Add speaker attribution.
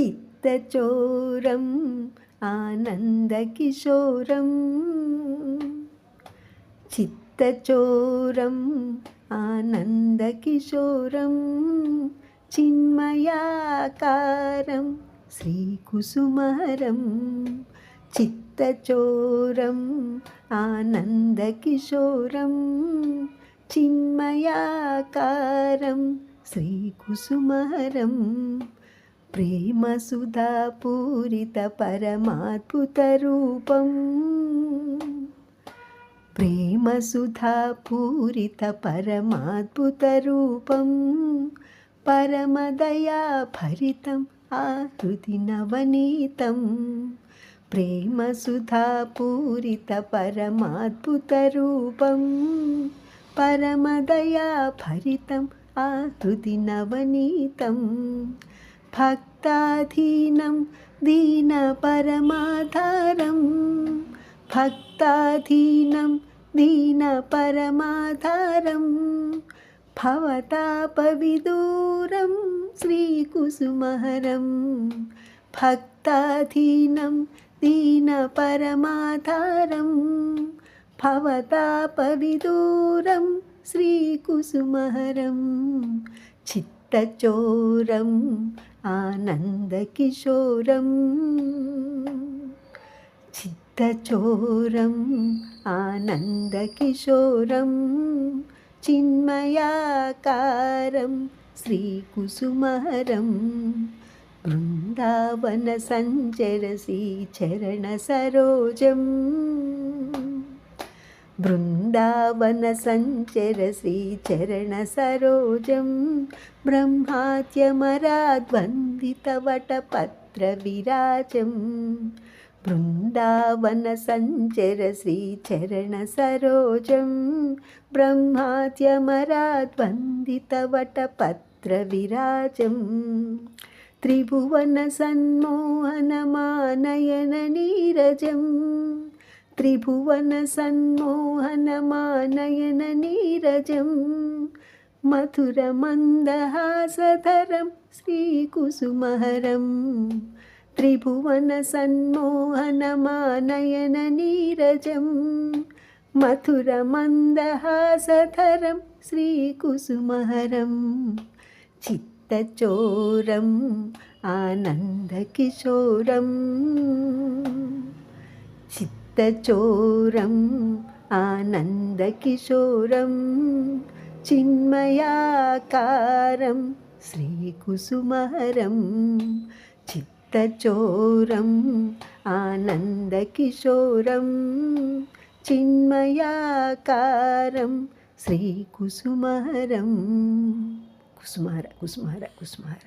Speaker 1: చిత్తచోరం ఆనందకిశోరం. చిత్తచోరం ఆనందకిశోరం చిన్మయాకారం శ్రీకుసుమహరం. చిత్తచోరం ఆనందకిశోరం చిన్మయాకారం శ్రీకుసుమహరం. प्रेम सुधा पूरित परमार्पुत रूपम। प्रेम सुधा पूरित परमार्पुत रूपम। प्रेमसुधापूरितपरमाद्भुतरूपम् प्रेमसुधापूरितपरमाद्भुतरूपं परमदयाभरितम् आकृति परम दया भरितम आकृति नवनीतम। भक् భక్తాధీనం దీనపరమాధారం భక్తాధీనం దీనపరమాధారం భవతాపవిదూరం శ్రీకుసుమహరం భక్తాధీనం దీనపరమాధారం భవతాపవిదూరం శ్రీకుసుమహరం చిత్తచోరం ఆనందకిశోరం చిత్తచోరం ఆనందకిశోరం చిన్మయాకారం శ్రీకుసుమహరం బృందావన సంచరసి చరణ సరోజం. బృందావన సంచర శ్రీచరణ సరోజం బ్రహ్మాద్యమరాద్వందితవటపత్ర విరాజం. బృందావన సంచర శ్రీచరణ సరోజం బ్రహ్మాద్యమరాద్వందితవటపత్ర విరాజం. త్రిభువన సన్మోహనమానయన నీరజం మధుర సన్మోహనమానయన శ్రీకుసుమహరం. త్రిభువన సన్మోహనమానయన నీరజం మధుర మధురమందహాసధరం శ్రీకుసుమహరం. చిత్తచోరం ఆనందకిశోరం. చిత్త చిత్తచోరం ఆనందకిశోరం చిన్మయాకారం శ్రీకుసుమహరం చిత్తచోరం ఆనందకిశోరం చిన్మయాకారం శ్రీకుసుమహరం కుసుమహర కుసుమహర కుసుమహర